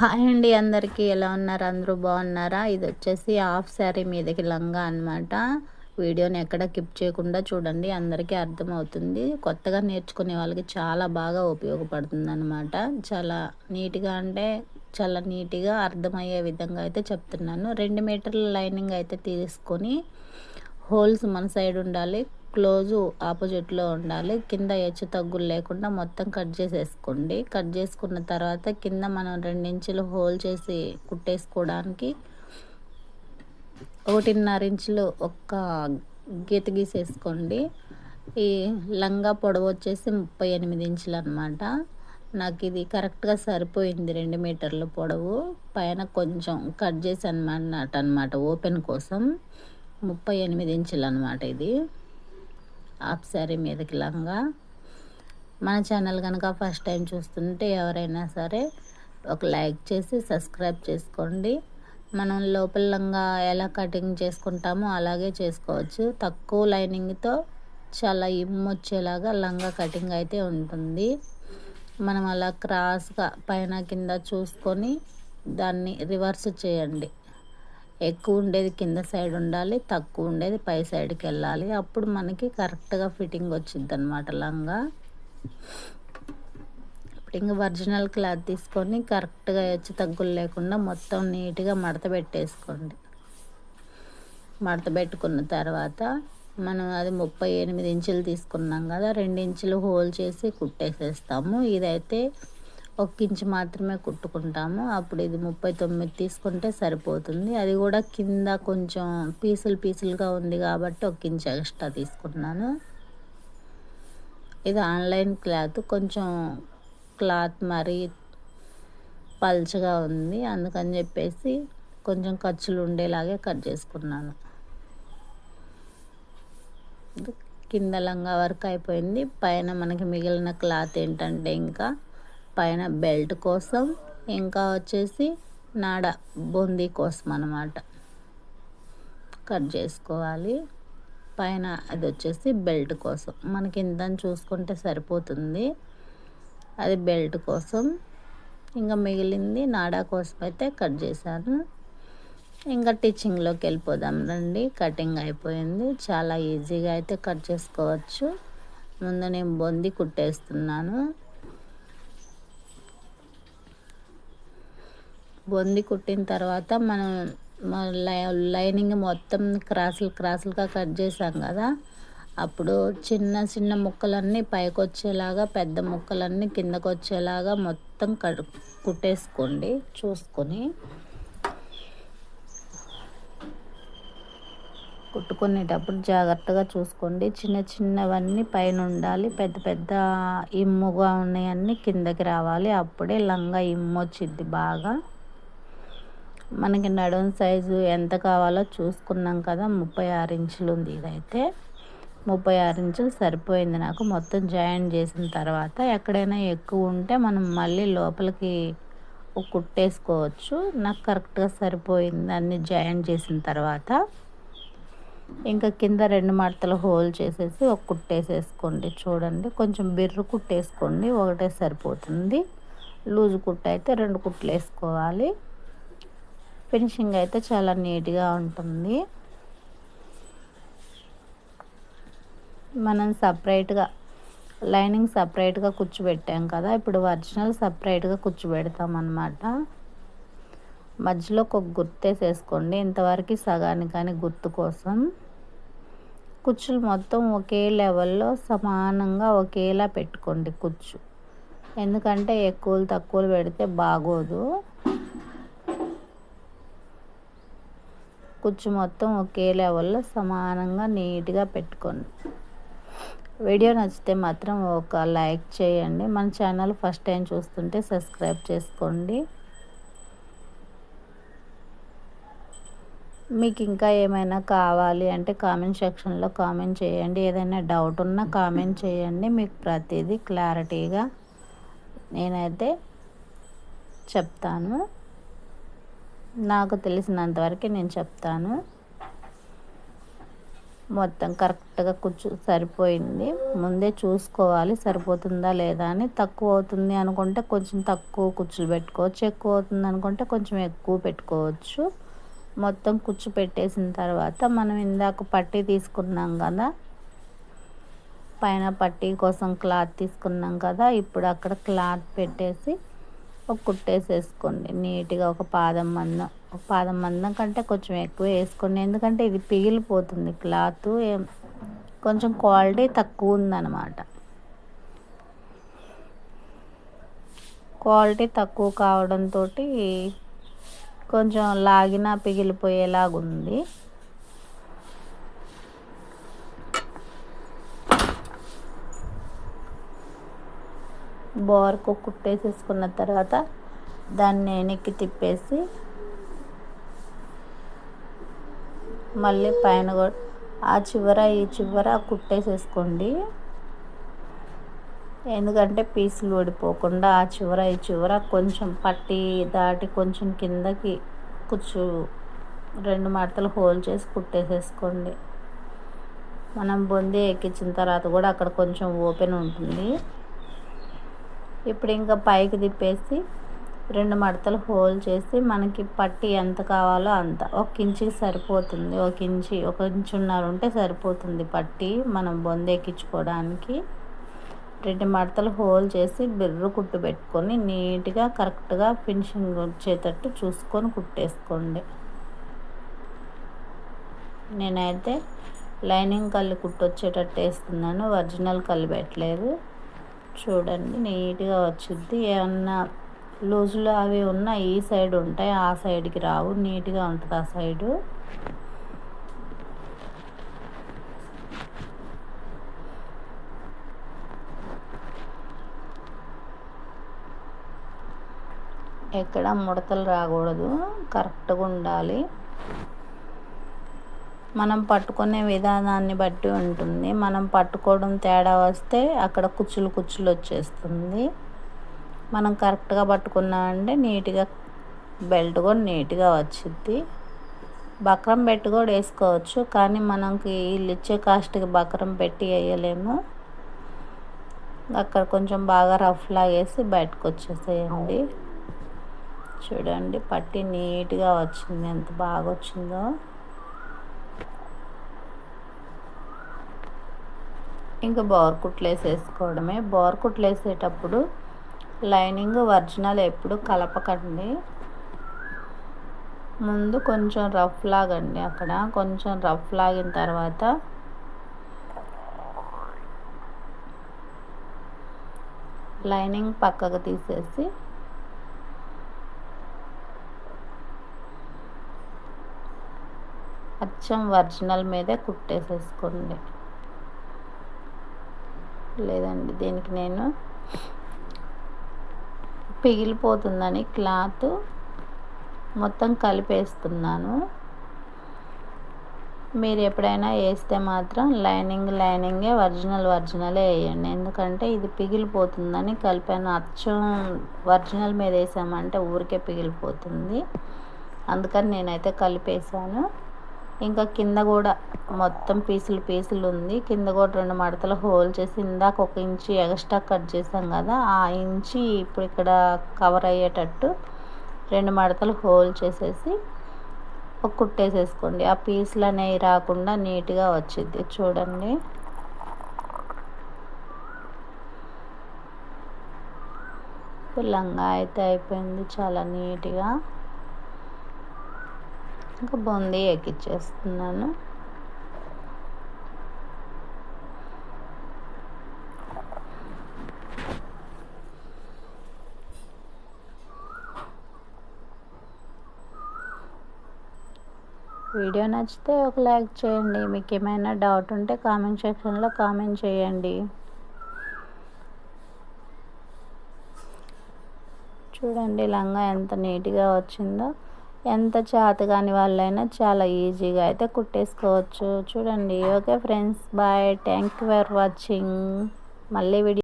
Hi అండి అందరికీ. ఎలా ఉన్నారు? అందరూ బాగున్నారా? ఇది వచ్చేసి హాఫ్ శారీ మీదకి లంగా అనమాట వీడియోని ఎక్కడ కిప్ చేయకుండా చూడండి అందరికీ అర్థమవుతుంది. కొత్తగా నేర్చుకునే వాళ్ళకి చాలా బాగా ఉపయోగపడుతుంది అనమాట చాలా నీట్గా అంటే చాలా నీట్గా అర్థమయ్యే విధంగా అయితే చెప్తున్నాను. రెండు మీటర్ల లైనింగ్ అయితే తీసుకొని హోల్స్ మన సైడ్ ఉండాలి. క్లోజు ఆపోజిట్లో ఉండాలి. కింద హెచ్చు తగ్గులు లేకుండా మొత్తం కట్ చేసేసుకోండి. కట్ చేసుకున్న తర్వాత కింద మనం రెండించులు హోల్ చేసి కుట్టేసుకోవడానికి ఒకటిన్నర ఇంచులు ఒక్క గీత గీసేసుకోండి. ఈ లంగా పొడవు వచ్చేసి ముప్పై ఎనిమిది ఇంచులు అనమాట నాకు ఇది కరెక్ట్గా సరిపోయింది రెండు మీటర్ల పొడవు. పైన కొంచెం కట్ చేసి అనమాట అనమాట ఓపెన్ కోసం. ముప్పై ఎనిమిది ఇంచులు అనమాట ఇది. హాఫ్ శారీ మీదకి లంగా. మన ఛానల్ కనుక ఫస్ట్ టైం చూస్తుంటే ఎవరైనా సరే ఒక లైక్ చేసి సబ్స్క్రైబ్ చేసుకోండి. మనం లోపల లంగా ఎలా కటింగ్ చేసుకుంటామో అలాగే చేసుకోవచ్చు. తక్కువ లైనింగ్తో చాలా ఇమ్మొచ్చేలాగా లంగా కటింగ్ అయితే ఉంటుంది. మనం అలా క్రాస్గా పైన కింద చూసుకొని దాన్ని రివర్స్ చేయండి. ఎక్కువ ఉండేది కింద సైడ్ ఉండాలి తక్కువ ఉండేది పై సైడ్కి వెళ్ళాలి. అప్పుడు మనకి కరెక్ట్గా ఫిట్టింగ్ వచ్చింది అనమాట లంగా. ఇప్పుడు ఇంకా ఒరిజినల్ క్లాత్ తీసుకొని కరెక్ట్గా వచ్చి తగ్గులు లేకుండా మొత్తం నీట్గా మడత పెట్టేసుకోండి. మడత పెట్టుకున్న తర్వాత మనం అది ముప్పై ఎనిమిది ఇంచులు తీసుకున్నాం కదా రెండు ఇంచులు హోల్ చేసి కుట్టేసేస్తాము. ఇదైతే ఒక ఇంచు మాత్రమే కుట్టుకుంటాము. అప్పుడు ఇది ముప్పై తొమ్మిది తీసుకుంటే సరిపోతుంది. అది కూడా కింద కొంచెం పీసులు పీసులుగా ఉంది కాబట్టి ఒక ఇంచు ఎక్స్ట్రా తీసుకున్నాను. ఇది ఆన్లైన్ క్లాత్. కొంచెం క్లాత్ మరీ పల్చగా ఉంది. అందుకని చెప్పేసి కొంచెం ఖర్చులు ఉండేలాగే కట్ చేసుకున్నాను. కింద లంగా వర్క్ అయిపోయింది. పైన మనకి మిగిలిన క్లాత్ ఏంటంటే ఇంకా పైన బెల్ట్ కోసం ఇంకా వచ్చేసి నాడ బొంది కోసం అనమాట కట్ చేసుకోవాలి. పైన అది వచ్చేసి బెల్ట్ కోసం. మనకి ఇంత చూసుకుంటే సరిపోతుంది. అది బెల్ట్ కోసం. ఇంకా మిగిలింది నాడా కోసం అయితే కట్ చేశాను. ఇంకా టీచింగ్లోకి వెళ్ళిపోదాం రండి. కటింగ్ అయిపోయింది. చాలా ఈజీగా అయితే కట్ చేసుకోవచ్చు. ముందు నేను బొంది కుట్టేస్తున్నాను. బొంది కుట్టిన తర్వాత మనం లైనింగ్ మొత్తం క్రాసులు క్రాసులుగా కట్ చేసాం కదా. అప్పుడు చిన్న చిన్న ముక్కలన్నీ పైకి వచ్చేలాగా పెద్ద ముక్కలన్నీ కిందకు వచ్చేలాగా మొత్తం కడు కుట్టేసుకోండి చూసుకొని. కుట్టుకునేటప్పుడు జాగ్రత్తగా చూసుకోండి. చిన్న చిన్నవన్నీ పైన ఉండాలి పెద్ద పెద్ద ఇమ్ముగా ఉన్నాయన్నీ కిందకి రావాలి. అప్పుడే లంగా ఇమ్ము వచ్చిద్ది బాగా. మనకి నడుం సైజు ఎంత కావాలో చూసుకున్నాం కదా ముప్పై ఆరు ఇంచులు ఉంది ఇదైతే. ముప్పై ఆరు ఇంచులు సరిపోయింది నాకు. మొత్తం జాయిన్ చేసిన తర్వాత ఎక్కడైనా ఎక్కువ ఉంటే మనం మళ్ళీ లోపలికి కుట్టేసుకోవచ్చు. నాకు కరెక్ట్గా సరిపోయింది అన్ని జాయిన్ చేసిన తర్వాత. ఇంకా కింద రెండు మడతలు హోల్ చేసేసి ఒక కుట్టేసేసుకోండి. చూడండి కొంచెం బిర్రు కుట్టేసుకోండి ఒకటే సరిపోతుంది. లూజ్ కుట్ట అయితే రెండు కుట్లు వేసుకోవాలి. ఫినిషింగ్ అయితే చాలా నీట్గా ఉంటుంది. మనం సపరేట్గా లైనింగ్ సపరేట్గా కూర్చోబెట్టాం కదా ఇప్పుడు ఒరిజినల్ సపరేట్గా కూర్చోబెడతాం అన్నమాట మధ్యలో ఒక గుర్తేసేసుకోండి ఇంతవరకు సగానికని కానీ గుర్తు కోసం. కుచ్చులు మొత్తం ఒకే లెవెల్లో సమానంగా ఒకేలా పెట్టుకోండి కుచ్చు. ఎందుకంటే ఎక్కువలు తక్కువలు పెడితే బాగోదు. కుచ్చు మొత్తం ఒకే లెవెల్లో సమానంగా నీట్గా పెట్టుకోండి. వీడియో నచ్చితే మాత్రం ఒక లైక్ చేయండి. మన ఛానల్ ఫస్ట్ టైం చూస్తుంటే సబ్స్క్రైబ్ చేసుకోండి. మీకు ఇంకా ఏమైనా కావాలి అంటే కామెంట్ సెక్షన్లో కామెంట్ చేయండి. ఏదైనా డౌట్ ఉన్నా కామెంట్ చేయండి. మీకు ప్రతిదీ క్లారిటీగా నేనైతే చెప్తాను. నాకు తెలిసినంత వరకు నేను చెప్తాను. మొత్తం కరెక్ట్గా కూర్చు సరిపోయింది. ముందే చూసుకోవాలి. సరిపోతుందా లేదా అని తక్కువ అవుతుంది అనుకుంటే కొంచెం తక్కువ కుచ్చులు పెట్టుకోవచ్చు. ఎక్కువ అవుతుంది అనుకుంటే కొంచెం ఎక్కువ పెట్టుకోవచ్చు. మొత్తం కుచ్చు పెట్టేసిన తర్వాత మనం ఇందాక పట్టీ తీసుకున్నాం కదా పైన పట్టీ కోసం క్లాత్ తీసుకున్నాం కదా ఇప్పుడు అక్కడ క్లాత్ పెట్టేసి ఒక కుట్టేసేసుకోండి. నీట్గా ఒక పాదం మందం ఒక పాదం మందం కంటే కొంచెం ఎక్కువ వేసుకోండి. ఎందుకంటే ఇది పిగిలిపోతుంది క్లాత్. కొంచెం క్వాలిటీ తక్కువ ఉందన్నమాట. క్వాలిటీ తక్కువ కావడంతో కొంచెం లాగినా పిగిలిపోయేలాగుంది బోర్కు కుట్టేసేసుకున్న తర్వాత దాన్ని వెనక్కి తిప్పేసి మళ్ళీ పైన ఆ చివర ఈ చివర కుట్టేసేసుకోండి. ఎందుకంటే పీసులు ఓడిపోకుండా ఆ చివర ఈ చివర కొంచెం పట్టి దాటి కొంచెం కిందకి కుచ్చు రెండు మడతలు హోల్ చేసి కుట్టేసేసుకోండి. మనం బొంది ఎక్కించిన తర్వాత కూడా అక్కడ కొంచెం ఓపెన్ ఉంటుంది. ఇప్పుడు ఇంకా పైకి తిప్పేసి రెండు మడతలు హోల్ చేసి మనకి పట్టి ఎంత కావాలో అంత. ఒక ఇంచుకి సరిపోతుంది. ఒక ఇంచి ఒక ఇంచున్నర ఉంటే సరిపోతుంది పట్టి మనం బొంద ఎక్కించుకోవడానికి. రెండు మడతలు హోల్ చేసి బిర్రు కుట్టు పెట్టుకొని నీట్గా కరెక్ట్గా ఫినిషింగ్ వచ్చేటట్టు చూసుకొని కుట్టేసుకోండి. నేనైతే లైనింగ్ కళ్ళు కుట్టు వచ్చేటట్టు వేస్తున్నాను. ఒరిజినల్ కళ్ళు పెట్టలేదు. చూడండి నీట్గా వచ్చింది ఏమన్నా లూజులు అవి ఉన్న ఈ సైడ్ ఉంటాయి ఆ సైడ్కి రావు. నీట్గా ఉంటుంది ఆ సైడు. ఎక్కడ ముడతలు రాకూడదు. కరెక్ట్గా ఉండాలి. మనం పట్టుకునే విధానాన్ని బట్టి ఉంటుంది. మనం పట్టుకోవడం తేడా వస్తే అక్కడ కుచ్చులు కుచ్చులు వచ్చేస్తుంది. మనం కరెక్ట్గా పట్టుకున్నామంటే నీట్గా బెల్ట్ కూడా నీట్గా వచ్చింది బక్రం పెట్టి కూడా వేసుకోవచ్చు. కానీ మనకి వీళ్ళు ఇచ్చే కాస్ట్కి బక్రం పెట్టి వేయలేము. అక్కడ కొంచెం బాగా రఫ్ లాగేసి బయటకు వచ్చేసేయండి. చూడండి పట్టి నీట్గా వచ్చింది. ఎంత బాగా వచ్చిందో. ఇంకా బోర్ కుట్లు వేసేసుకోవడమే బోర్కుట్లు వేసేటప్పుడు లైనింగ్ ఒరిజినల్ ఎప్పుడు కలపకండి. ముందు కొంచెం రఫ్ లాగండి అక్కడ. కొంచెం రఫ్ లాగిన తర్వాత లైనింగ్ పక్కకు తీసేసి అచ్చం ఒరిజినల్ మీదే కుట్టేసేసుకోండి. లేదండి దీనికి నేను పిగిలిపోతుందని క్లాత్ మొత్తం కలిపేస్తున్నాను. మీరు ఎప్పుడైనా వేస్తే మాత్రం లైనింగ్ లైనింగే ఒరిజినల్ ఒరిజినలే వేయండి. ఎందుకంటే ఇది పిగిలిపోతుందని కలిపాను. అచ్చం ఒరిజినల్ మీద వేసామంటే ఊరికే పిగిలిపోతుంది అందుకని నేనైతే కలిపేసాను ఇంకా కింద కూడా మొత్తం పీసులు పీసులు ఉంది. కింద కూడా రెండు మడతలు హోల్ చేసి ఇందాక ఒక ఇంచి ఎక్స్ట్రా కట్ చేసాం కదా ఆ ఇంచి ఇప్పుడు ఇక్కడ కవర్ అయ్యేటట్టు రెండు మడతలు హోల్ చేసేసి ఒక కుట్టేసేసుకోండి. ఆ పీసులు అనేవి రాకుండా నీట్గా వచ్చింది చూడండి. లంగా అయితే అయిపోయింది చాలా నీట్గా. ఇంకా బొంది ఎక్కిచ్చేస్తున్నాను. వీడియో నచ్చితే ఒక లైక్ చేయండి. మీకు ఏమైనా డౌట్ ఉంటే కామెంట్ సెక్షన్లో కామెంట్ చేయండి. చూడండి లంగా ఎంత నీట్గా వచ్చిందో. ఎంత కాని వాళ్ళైనా చాలా ఈజీగా అయితే కుట్టేసుకోవచ్చు. చూడండి. Okay friends. Bye. Thank you for watching. మళ్ళీ వీడియో